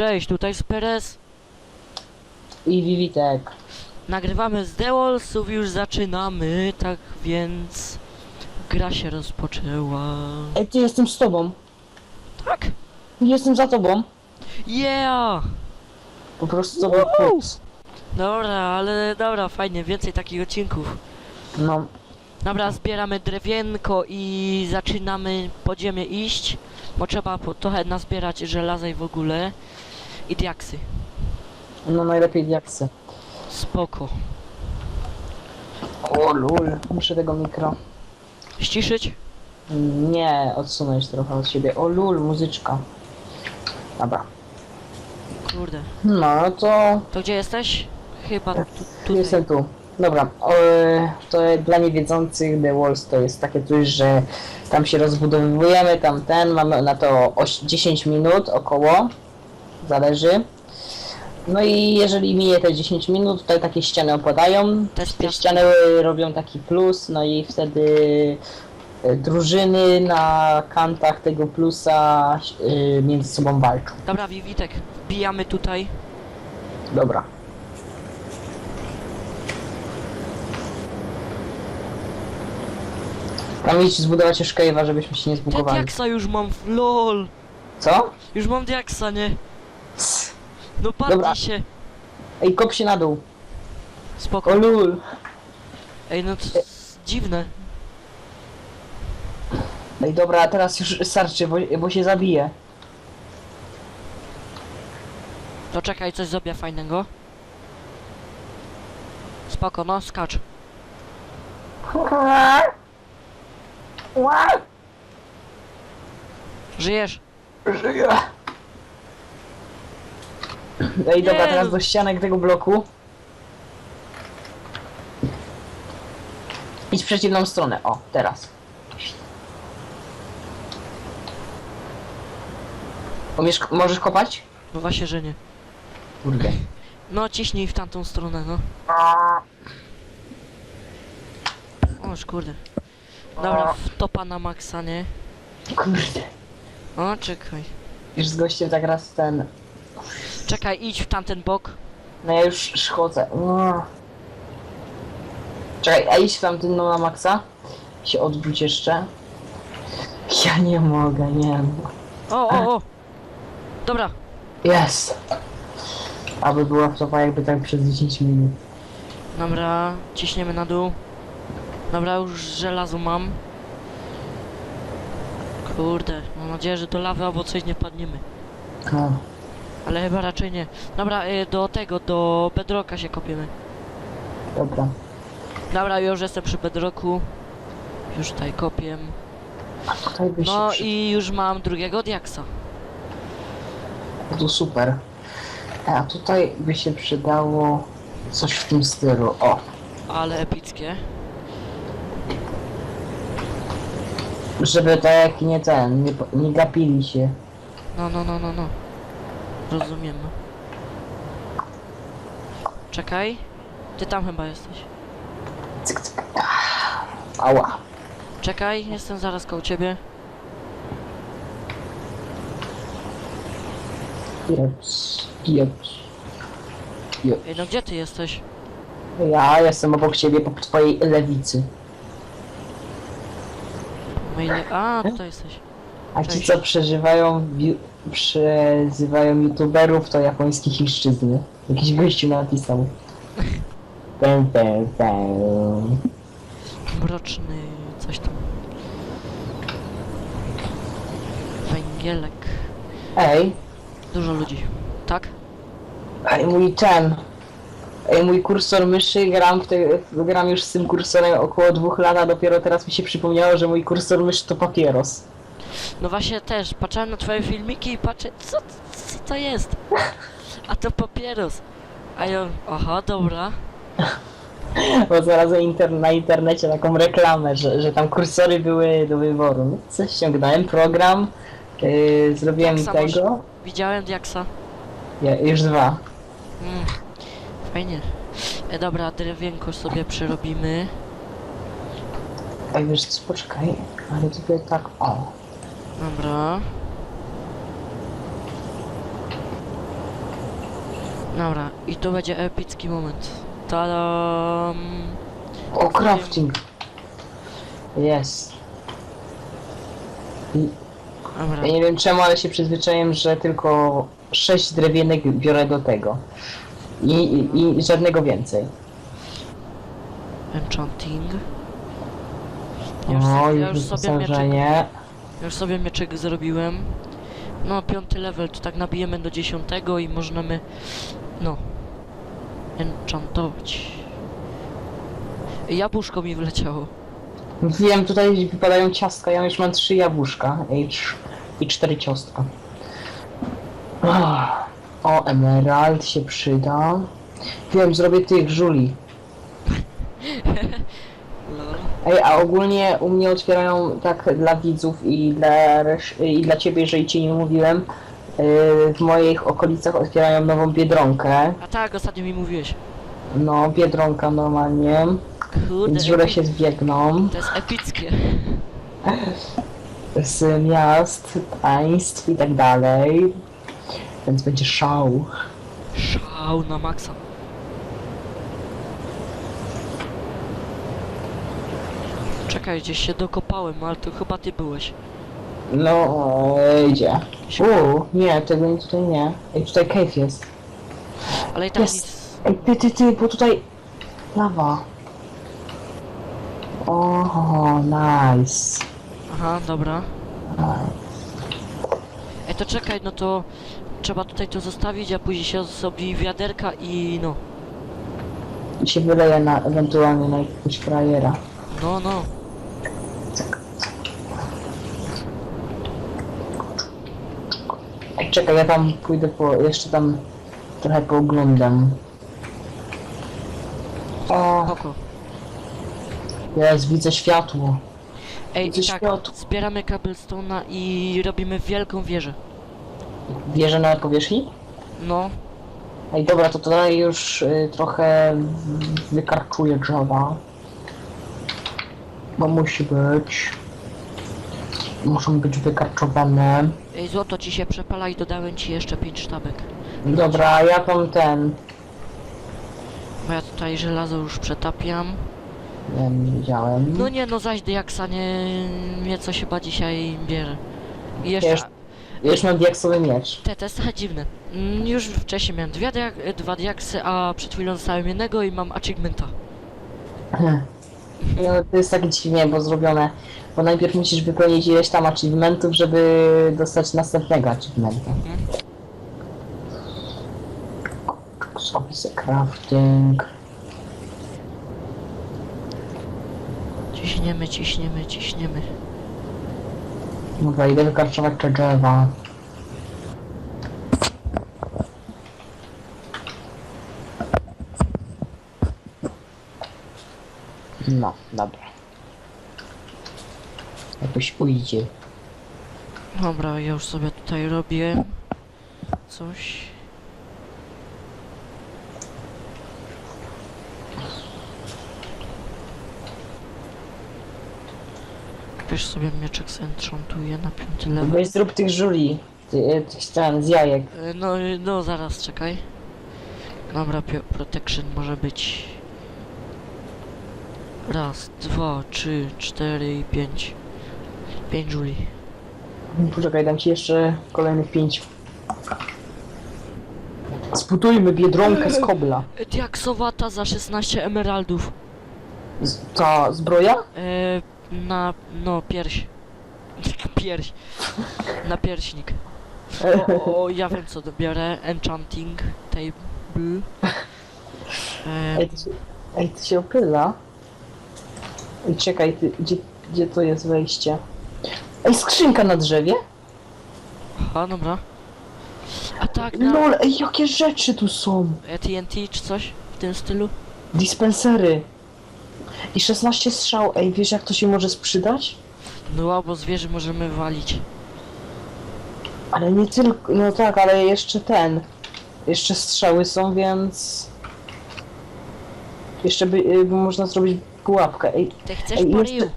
Cześć, tutaj Speres. I Vivitek. Nagrywamy z The Wallsów, już zaczynamy, tak więc gra się rozpoczęła. Ej, ty jestem z tobą. Tak? Jestem za tobą. Yeah! Po prostu. Woohoo! puls. Dobra, ale dobra, fajnie, więcej takich odcinków. No, Dobra, zbieramy drewienko i zaczynamy pod ziemię iść, bo trzeba po, trochę nazbierać żelaza i w ogóle. I diaksy. no najlepiej diaksy. Spoko. O lul. Muszę tego mikro. Ściszyć? Nie, odsunąć trochę od siebie. O lul, muzyczka. Dobra. Kurde. No to To gdzie jesteś? Chyba tu, tutaj. jestem tu. Dobra, o, to dla niewiedzących The Walls to jest takie coś, że tam się rozbudowujemy, tam ten, mamy na to oś- 10 minut około, zależy. No i jeżeli minie te 10 minut, to takie ściany opadają, te ściany robią taki plus, no i wtedy e, drużyny na kantach tego plusa e, między sobą walczą. Dobra, Wiwitek, wbijamy tutaj. Dobra. Tam idź zbudować już cave'a, żebyśmy się nie zbugowali. diaksa już mam, lol. Co? Już mam diaksa, nie? No Dobra. się. Ej, kop się na dół. Spoko. O lul. Ej, no to dziwne. Ej, dobra, teraz już starczy, bo, bo się zabije. To czekaj, coś zrobię fajnego. Spoko, no skacz. Żyjesz? Żyję. Ej, dobra, Nie. teraz do ścianek tego bloku. Idź w przeciwną stronę. O, teraz. Umiesz, możesz kopać? No właśnie, że nie. Kurde. No ciśnij w tamtą stronę, no. Oż kurde. Dobra, topa na maksa, nie? Kurde. O, czekaj. Już z gościem tak raz ten... Czekaj, idź w tamten bok. No ja już szchodzę. O. Czekaj, a idź w tamtym no na maksa. Się odwróć jeszcze. Ja nie mogę, nie. O, o, o! Dobra, Jest. Aby była wtopa jakby tak przez 10 minut. dobra, ciśniemy na dół. Dobra, już żelazo mam. Kurde, mam nadzieję, że do lawy albo coś nie padniemy. No. Ale chyba raczej nie. Dobra, y, do tego, do bedrocka się kopiemy. Dobra. Dobra, już jestem przy bedrocku. Już tutaj kopię. A tutaj by się No przy... i już mam drugiego diaksa. Tu super. A tutaj by się przydało coś w tym stylu. O. Ale epickie. Żeby tak jak nie ten, nie, nie gapili się. No, no, no, no, no. Rozumiem. no. Czekaj. Ty tam chyba jesteś. Cyk, cyk. Ała. Czekaj, jestem zaraz koło ciebie. Jeps. Jeps. Jeps. Ej, no gdzie ty jesteś? Ja jestem obok ciebie po twojej lewicy. Maile... A, tutaj jesteś. A ci co przeżywają, przezywają youtuberów to japońskie chińszczyzny. Jakiś gościu napisał. Pę, pę, pę. Mroczny... coś tam. Węgielek. Ej, Dużo ludzi. Tak? ej mój ten. Ej mój kursor myszy, gram, w te, gram już z tym kursorem około dwóch lat, a dopiero teraz mi się przypomniało, że mój kursor myszy to papieros. No właśnie też, patrzyłem na twoje filmiki i patrzę, co, co to jest? A to papieros. A ja, aha, dobra. Bo znalazłem inter na internecie taką reklamę, że, że tam kursory były do wyboru. No, coś ściągnąłem, program, yy, zrobiłem Jak samo tego. Widziałem diaksa. Ja, już dwa. Mm, fajnie. E, dobra, drewienko sobie przerobimy. Ej, wiesz co, poczekaj, ale tutaj tak, o. Dobra. Dobra, i to będzie epicki moment. Tadam! O, crafting. Jest. I Dobra, Ja nie wiem czemu, ale się przyzwyczaiłem, że tylko 6 drewienek biorę do tego. I, i, i żadnego więcej. enchanting. Ja już, O, sobie- już ja już sobie już sobie mieczek zrobiłem. No, piąty level, to tak nabijemy do dziesiątego i możemy, no, enchantować. Jabłuszko mi wleciało. Wiem, tutaj wypadają ciastka, ja już mam 3 jabłuszka i, 4 ciastka. O, emerald się przyda. Wiem, zrobię tych żuli. Lol. Ej, a ogólnie u mnie otwierają tak dla widzów i dla, resz- i dla ciebie, jeżeli ci nie mówiłem, yy, w moich okolicach otwierają nową biedronkę. A tak, ostatnio mi mówiłeś. No, biedronka normalnie. Kurde, epi- się zbiegną to jest epickie. z miast, państw i tak dalej. Więc będzie szał. Szał na maksa. Czekaj, gdzieś się dokopałem, ale to chyba ty byłeś. No, idzie. Uuu, nie, tego nie, tutaj nie. Ej, tutaj cave jest. Ale i tak Jest. Ej, ty, ty, ty, bo tutaj lawa. O, nice. Aha, dobra. Ej, to czekaj, no to trzeba tutaj to zostawić, a później się zrobi wiaderka i no. I się wyleje na, ewentualnie na jakiegoś frajera. No, no. Czekaj, ja tam pójdę po, jeszcze tam trochę pooglądam. O, Spoko. jest, widzę światło. Ej, Widzę tak, światło. zbieramy cobblestone'a i robimy wielką wieżę. Wieżę na powierzchni? No, Ej, dobra, to tutaj już y, trochę wykarczuję drzewa. Bo musi być. Muszą być wykarczowane. ej, złoto ci się przepala i dodałem ci jeszcze 5 sztabek. Dobra, ja tam ten. Bo ja tutaj żelazo już przetapiam. Nie, nie widziałem. No nie, no zaś diaksa nie... mnie coś chyba dzisiaj bierze. I jeszcze... Wiesz- już mam diaksowy miecz. Te, trochę dziwne. Mm, Już wcześniej miałem dwie diak dwa diaksy, a przed chwilą dostałem jednego i mam achievementa. No, to jest tak dziwnie, bo zrobione. Bo najpierw musisz wypełnić ileś tam achievementów, żeby dostać następnego achievementa. Sobie crafting. Ciśniemy, ciśniemy, ciśniemy. Dobra, idę wykarczować te drzewa. No, dobra. Jakoś ujdzie. Dobra, ja już sobie tutaj robię coś. Wiesz sobie mieczek zenchantuję na piąty level. Weź zrób tych żuli. Ty, tych ten, z jajek. E, No, e, no zaraz, czekaj. Dobra, pio- protection może być. Raz, dwa, trzy, cztery i pięć. Pięć żuli. Poczekaj, dam ci jeszcze kolejnych pięć. Sputujmy biedronkę z kobla. Diaksowata za 16 emeraldów. Z, ta zbroja? E, na, no, pierś. Pierś. Na pierśnik. O, o, ja wiem co dobiorę. Enchanting table. E, Ej, ty, się- ej, się opyla. Ej, czekaj, ty, gdzie, gdzie to jest wejście? Ej, skrzynka na drzewie? a, dobra. A tak, na Lol, ej, jakie rzeczy tu są? TNT czy coś w tym stylu? Dispensery. I 16 strzał, ej, wiesz jak to się może sprzydać? No, albo zwierzę możemy walić. Ale nie tylko, no tak, ale jeszcze ten. Jeszcze strzały są, więc... Jeszcze by, y, by można zrobić pułapkę. Ej, Ty chcesz ej, jeszcze,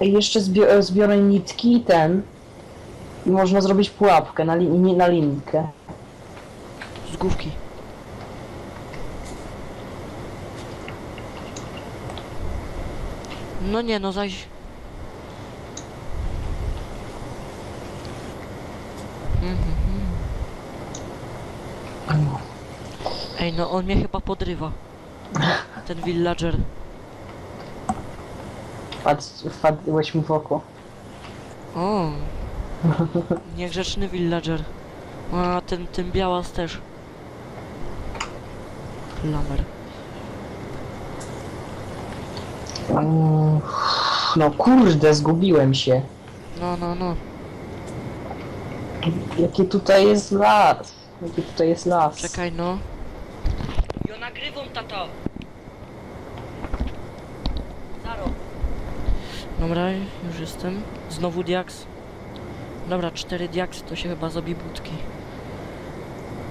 ej, jeszcze e, zbiorę nitki i ten. I można zrobić pułapkę na, li, nie, na linkę. Z główki. No nie, no zaś... Mhm. Ej, no on mnie chyba podrywa. Ten villager. Wpadł, wpadłeś mu w oko. O. Niegrzeczny villager. A ten, ten białas też. Lamer. Mm, No kurde, zgubiłem się. No, no, no. Jaki tutaj jest las? Jaki tutaj jest las? Czekaj, no. Ja nagrywam, tato. Dobra, już jestem. Znowu diaks. Dobra, cztery diaksy to się chyba zrobi budki.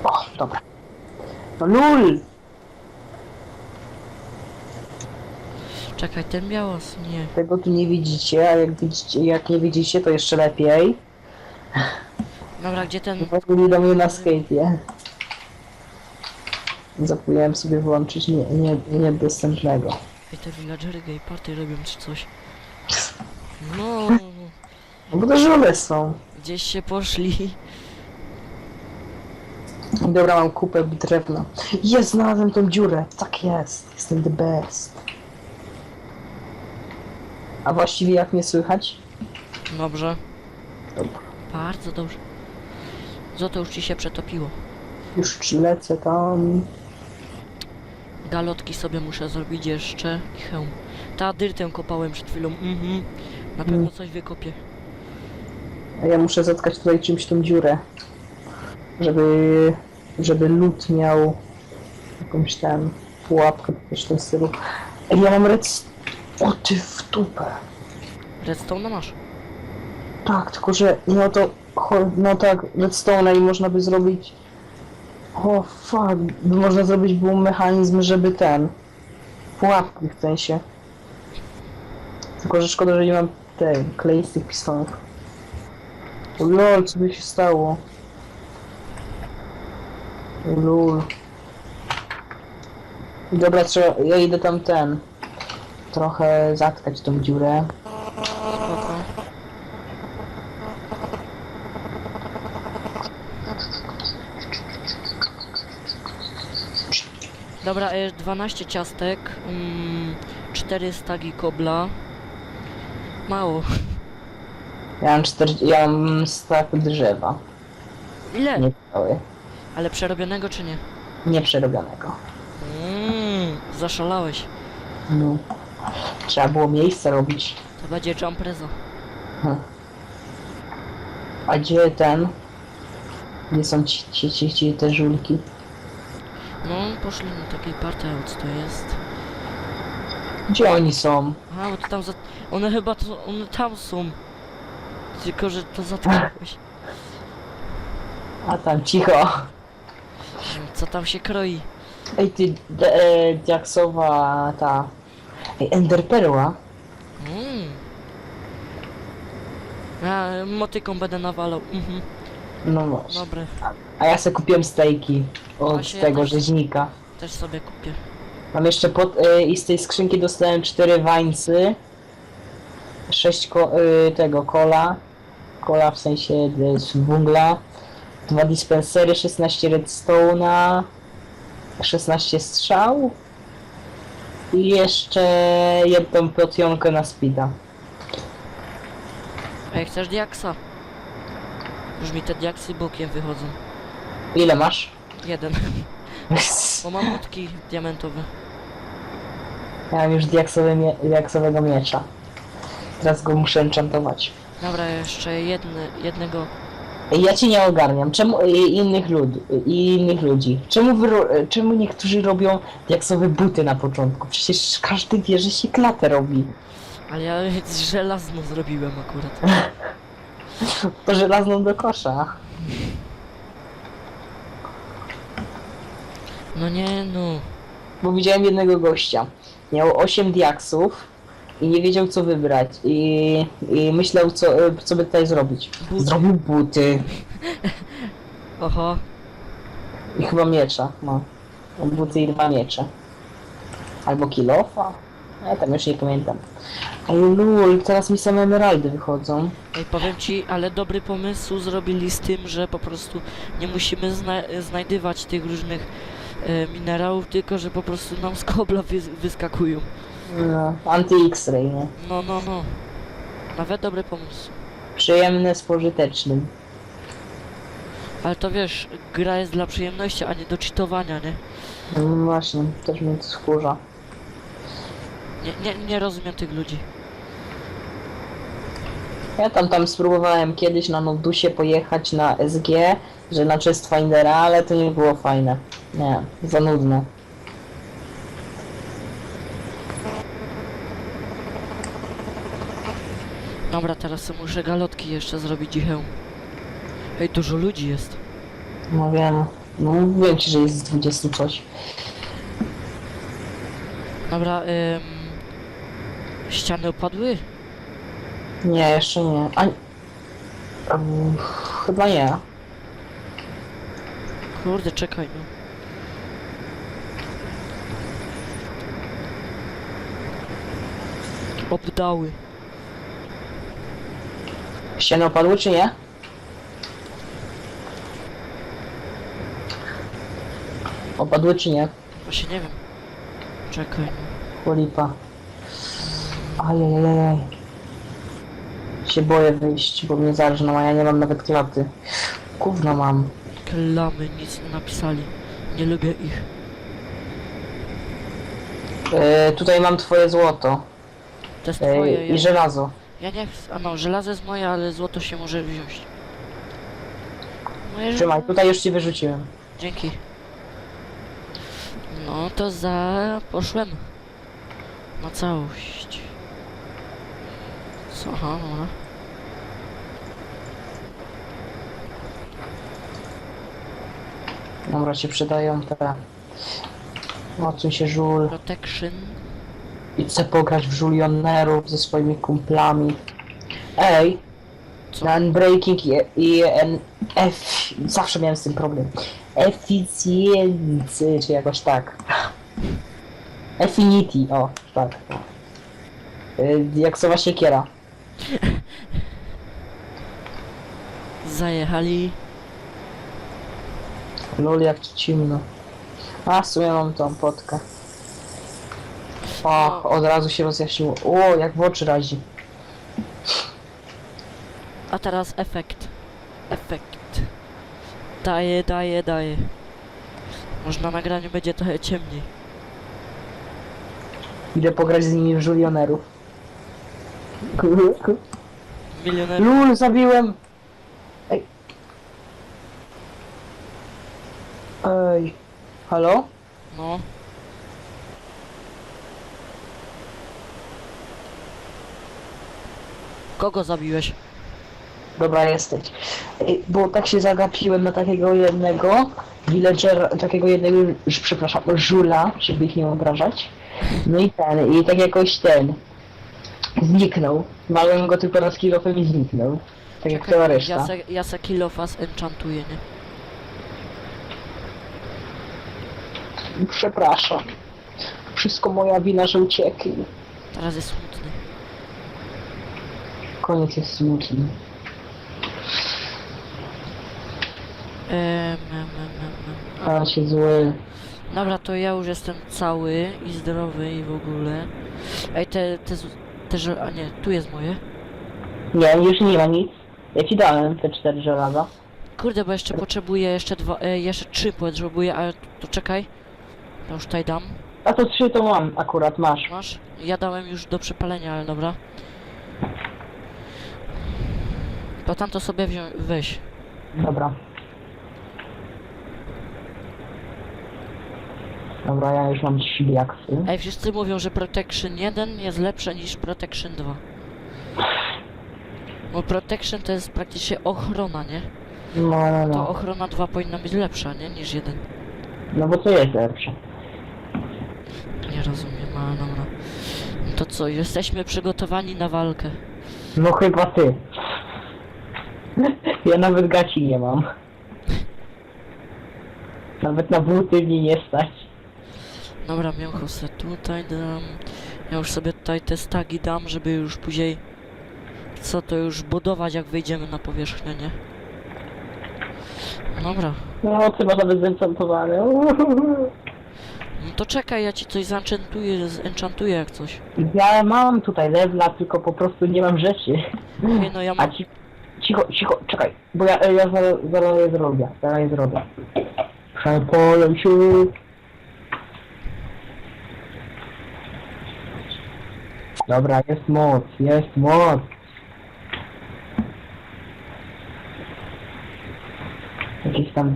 O, dobra. No lul! Czekaj, ten białas, nie. Tego tu nie widzicie, a jak widzicie, jak nie widzicie, to jeszcze lepiej. Dobra, gdzie ten... Wpadli do mnie na skate'ie. Zapomniałem sobie włączyć nie, nie, niedostępnego. Ej, te villagery gay party robią czy coś. No, żule są. gdzieś się poszli. Dobra, mam kupę drewna. Jest, znalazłem tą dziurę. Tak jest. Jestem the best. A właściwie jak mnie słychać? Dobrze. Dobra. Bardzo dobrze. Co to już ci się przetopiło? Już lecę tam. Galotki sobie muszę zrobić jeszcze i hełm. Ta dyrtę kopałem przed chwilą. Mhm. Na pewno coś wykopię. A ja muszę zatkać tutaj czymś tą dziurę. Żeby... Żeby lód miał... Jakąś tam... Pułapkę też w tym stylu. Ej, ja mam rec... O ty w dupę. Redstone masz. Tak, tylko że no to cho- no tak, redstone i można by zrobić o fuck, by można zrobić był mechanizm, żeby ten pułapki w sensie. Tylko że szkoda, że nie mam tej kleistych pistonów. O lol, co by się stało? O lol. Dobra, trzeba, ja idę tam ten trochę zatkać tą dziurę. Dobra, e, 12 ciastek, mm, 4 stagi kobla. Mało. Ja mam, 40, ja mam drzewa. Ile? Nie cały. Ale przerobionego czy nie? Nieprzerobionego. Mmm, zaszalałeś. No. Trzeba było miejsce robić. To będzie jumpreza. Hm. A gdzie ten? Gdzie są ci, ci, ci, ci te żulki? No, poszli na takiej party, to jest? Gdzie oni są? A, bo to tam za... One chyba to... One tam są. Tylko, że to zatkałeś. A tam cicho. Co tam się kroi? Ej ty, de, e, diaksowa ta... Ej, enderperła? Mm. A, motyką będę nawalał. Mhm. No no. Dobre, A ja sobie kupiłem stejki od Właśnie tego też. rzeźnika. też sobie kupię. Mam jeszcze pod... Y, I z tej skrzynki dostałem 4 wańcy. 6 ko, y, tego kola. Kola w sensie y, wungla. 2 dispensery, 16 redstone'a. 16 strzał. I jeszcze jedną potionkę na speeda. Ej, chcesz diaksa? Już mi te diaksy bokiem wychodzą. Ile masz? Jeden. Bo mam łódki diamentowe. Mam już diaksowy mie diaksowego miecza. Teraz go muszę enchantować. Dobra, jeszcze jedne, jednego... Ja cię nie ogarniam. Czemu i innych lud i innych ludzi? Czemu wy, ro- czemu niektórzy robią diaksowe buty na początku? Przecież każdy wie, że się klatę robi. Ale ja żelazno zrobiłem akurat. To żelazną do kosza. No nie, no. Bo widziałem jednego gościa. Miał 8 diaksów i nie wiedział co wybrać. I, i myślał co, co by tutaj zrobić. Buty. Zrobił buty. Oho. I chyba miecza ma. Buty i dwa miecze. Albo kilofa. Ja tam już nie pamiętam. Ej, lul, teraz mi same emeraldy wychodzą. Ej, powiem ci, ale dobry pomysł zrobili z tym, że po prostu nie musimy zna znajdywać tych różnych minerałów, tylko że po prostu nam z kobla wys wyskakują. No, anti-X-ray, nie? No, no, no. Nawet dobry pomysł. Przyjemne z pożytecznym. Ale to wiesz, gra jest dla przyjemności, a nie do cheatowania, nie? No właśnie, też mnie to skórza. Nie, nie, nie rozumiem tych ludzi. Ja tam tam spróbowałem kiedyś na Nodusie pojechać na SG, że na Chestfindera, ale to nie było fajne. Nie, za nudne. Dobra, teraz sobie muszę galotki jeszcze zrobić hełm. Ej, dużo ludzi jest. No wiem. No mówiłem ci, że jest z 20 coś. Dobra, ym... Ściany opadły? Nie, jeszcze nie. A... Um, chyba nie. Kurde, czekaj, no. Obdały. Ściany opadły czy nie? Opadły czy nie? Właśnie nie wiem. Czekaj. Cholipa. Ajajajaj. Się boję wyjść, bo mnie zarżną, a ja nie mam nawet klaty. Gówno mam. Klamy, nic nie napisali. Nie lubię ich. E, tutaj mam twoje złoto. To jest twoje. I Ja, żelazo. ja nie chcę. A no, żelazo jest moje, ale złoto się może wziąć. Moje Trzymaj, żelazo- tutaj już ci wyrzuciłem. Dzięki. No to za... poszłem. Na całość. Co? Aha, dobra. Dobra, się przydają te... Odsuń się żul. Protection. I chcę pograć w żulionerów ze swoimi kumplami. Ej! Na Unbreaking i, i en, F... Zawsze miałem z tym problem. Efficjency, czy jakoś tak. Affinity, o, tak. Y, Jak słowa siekiera. Zajechali. Lol, jak ci cimno. A, w sumie mam tą potkę. O, od razu się rozjaśniło. O, jak w oczy razi. A teraz efekt. Efekt. Daje, daje, daje. Może na nagraniu będzie trochę ciemniej. Idę pograć z nimi w żulionerów. Milioner. Lul, zabiłem! Ej. Ej. Halo? No. Kogo zabiłeś? Dobra, jesteś. Ej, bo tak się zagapiłem na takiego jednego villagera, takiego jednego, ż- przepraszam, żula, żeby ich nie obrażać. No i ten, i tak jakoś ten zniknął. Małem go tylko raz kilofem i zniknął. Tak jak cała reszta. ja se, ja se kilofas enchantuję, nie? Przepraszam. Wszystko moja wina, że uciekli. Teraz jest. Koniec jest smutny. Em, em, em, em. A się zły. Dobra, to ja już jestem cały i zdrowy i w ogóle. Ej, te, te, z- te, że, a nie, tu jest moje. Nie, już nie ma nic. Ja ci dałem te cztery żelaza. Kurde, bo jeszcze potrzebuję jeszcze dwa, e, jeszcze trzy potrzebuję, ale to czekaj. To już tutaj dam. A to trzy to mam akurat, masz. Masz? Ja dałem już do przepalenia, ale dobra. To tamto sobie wzią- weź. Dobra. Dobra, ja już mam trzy diaksy. Ej, wszyscy mówią, że Protection 1 jest lepsze niż Protection 2. Bo Protection to jest praktycznie ochrona, nie? No, no, To no. ochrona 2 powinna być lepsza, nie? Niż 1. No bo to jest lepsze. Nie rozumiem, ale dobra. No to co, jesteśmy przygotowani na walkę. No chyba ty. Ja nawet gaci nie mam. Nawet na buty mnie nie stać. Dobra, mięcho se tutaj dam. Ja już sobie tutaj te stagi dam, żeby już później co to już budować jak wejdziemy na powierzchnię, nie? Dobra. No, chyba nawet zenchantowany. No to czekaj, ja ci coś zanchantuję, zenchantuję jak coś. Ja mam tutaj lewla, tylko po prostu nie mam rzeczy. No ja A mam... ci... Cicho, cicho, czekaj, bo ja, ja zaraz, zaraz je zrobię, zaraz je zrobię. Przepolę się. Dobra, jest moc, jest moc. Jakiś tam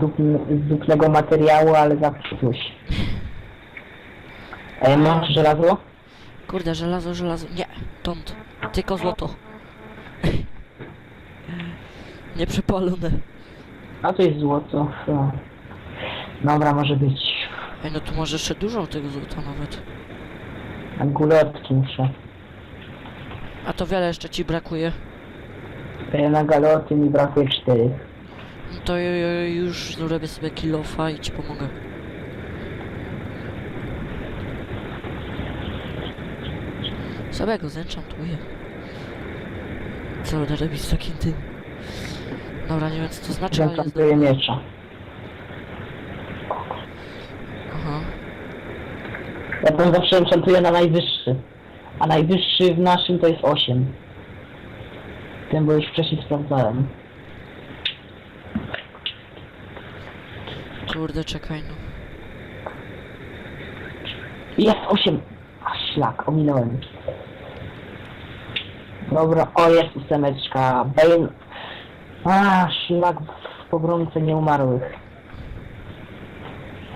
duplego materiału, ale zawsze coś. Ej, masz żelazo? Kurde, żelazo, żelazo. Nie, tąd. Tylko złoto. Nieprzepalone. A to jest złoto. Dobra, może być. Ej, no tu może jeszcze dużo tego złota nawet. Gulotki muszę. A to wiele jeszcze ci brakuje. E, Na galoty mi brakuje czterech. No to ju- ju- już zrobię sobie kilofa i ci pomogę. Sobie go zenchantuję. Co będę robić z takim tym? Dobra, nie wiem co to znaczy, ale jest Zankantuje miecza. Aha. Ja to zawsze enchantuję na najwyższy. A najwyższy w naszym to jest 8. Ten, bo już wcześniej sprawdzałem. Kurde, czekaj no. Jest 8! A szlak, ominąłem. Dobra, o jest ósemeczka. Bane. A szlak w obrońce nieumarłych.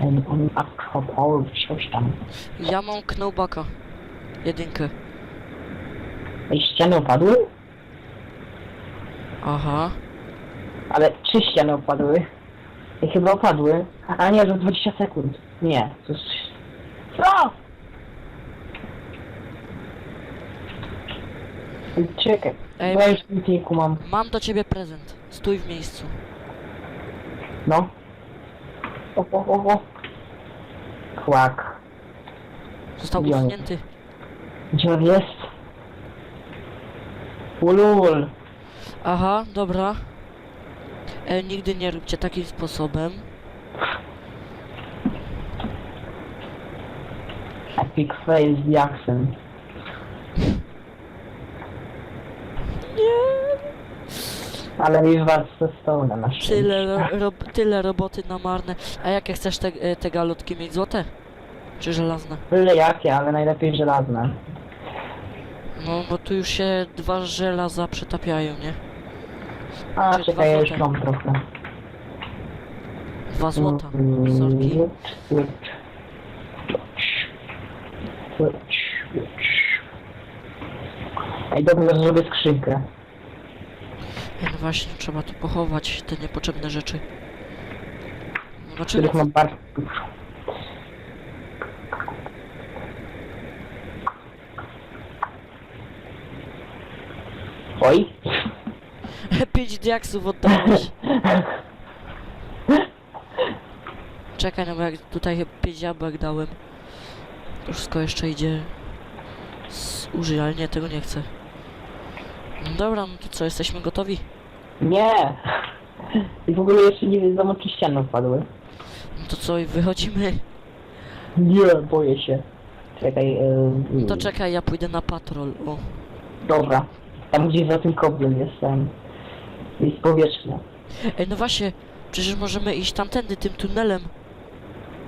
On, on akropol, coś tam. Ja mam knowbacka. Jedynkę. Ej, ściany opadły? Aha. Ale trzy ściany opadły. I chyba opadły. A nie, za 20 sekund. Nie, to jest... Co? Czekaj, Ej, bo ja już nic nie kumam. mam do ciebie prezent. Stój w miejscu. No. O, o, o, o. Kłak. Został usunięty. Gdzie on jest? Ulul. Aha, dobra. E, nigdy nie róbcie takim sposobem. Epic fail z Jacksem. Ale mi was ze stołu na szczęście. Tyle, ro, rob, tyle roboty na marne. A jakie chcesz te, e, te galotki mieć? Złote? Czy żelazne? Byle jakie, ale najlepiej żelazne. No, bo tu już się dwa żelaza przetapiają, nie? A, Czy czekaj, ja już złote? mam trochę. Dwa złota. Mm, Sorki. Ej, dobra, zrobię skrzynkę. No właśnie, trzeba tu pochować te niepotrzebne rzeczy. Dlaczego? których mam bardzo dużo. Oj. Pięć diaksów oddałeś. Czekaj, no bo jak tutaj pięć jabłek dałem. To wszystko jeszcze idzie z użyj, ale nie, tego nie chcę. Dobra, no to co, jesteśmy gotowi? Nie! I w ogóle jeszcze nie wiadomo, czy ściany wpadły. No to co, i wychodzimy? Nie, boję się. Czekaj, yy, No to czekaj, ja pójdę na patrol, o. Dobra. Tam gdzie za tym koblem jest. Jest powierzchnia. Ej, no właśnie, przecież możemy iść tamtędy, tym tunelem.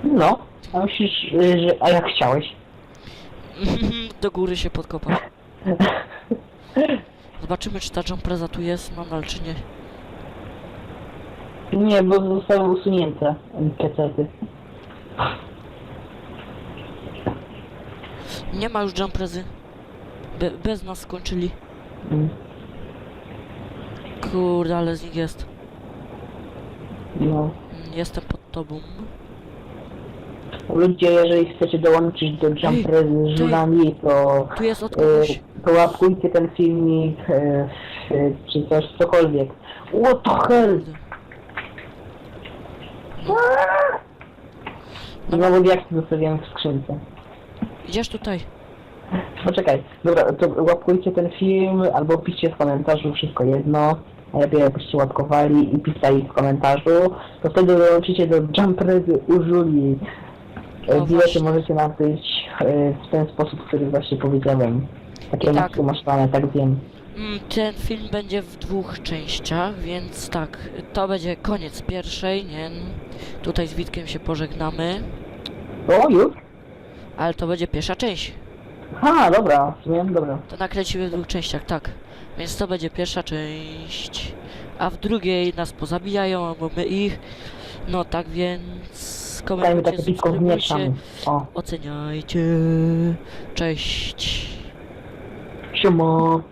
No, a myślisz, yy, że... A jak chciałeś? Do góry się podkopać. Zobaczymy, czy ta jumpreza tu jest nadal, czy nie. Nie, bo zostały usunięte NPC-ty. Nie ma już jumprezy. Be bez nas skończyli. Mm, Kurde, ale z nich jest. No. Jestem pod tobą. Ludzie, jeżeli chcecie dołączyć do Jumprezy z żulami, to, Tu jest od yy, kogoś. Łapkujcie ten filmik, yy, yy, czy coś, cokolwiek. What the hell? Dobra. Znowu jak zostawiłem w skrzynce. Idziesz tutaj. Poczekaj, dobra, to łapkujcie ten film, albo piszcie w komentarzu, wszystko jedno. Najlepiej jakbyście łapkowali i pisali w komentarzu, to wtedy dołączycie do Jump Ready u Julii. No Bilety właśnie. możecie nabyć e, w ten sposób, który właśnie powiedziałem. Takie I tak. tak. maszlane, tak wiem. Mm, Ten film będzie w dwóch częściach, więc tak, to będzie koniec pierwszej, nie? Tutaj z Witkiem się pożegnamy, O, już? ale to będzie pierwsza część. Ha, dobra, w sumie, dobra. To nakręcimy w dwóch częściach, tak. Więc to będzie pierwsza część, a w drugiej nas pozabijają, albo my ich. No tak więc Dajmy komentujcie, takie pisko subskrybujcie. O, oceniajcie. Cześć. 什么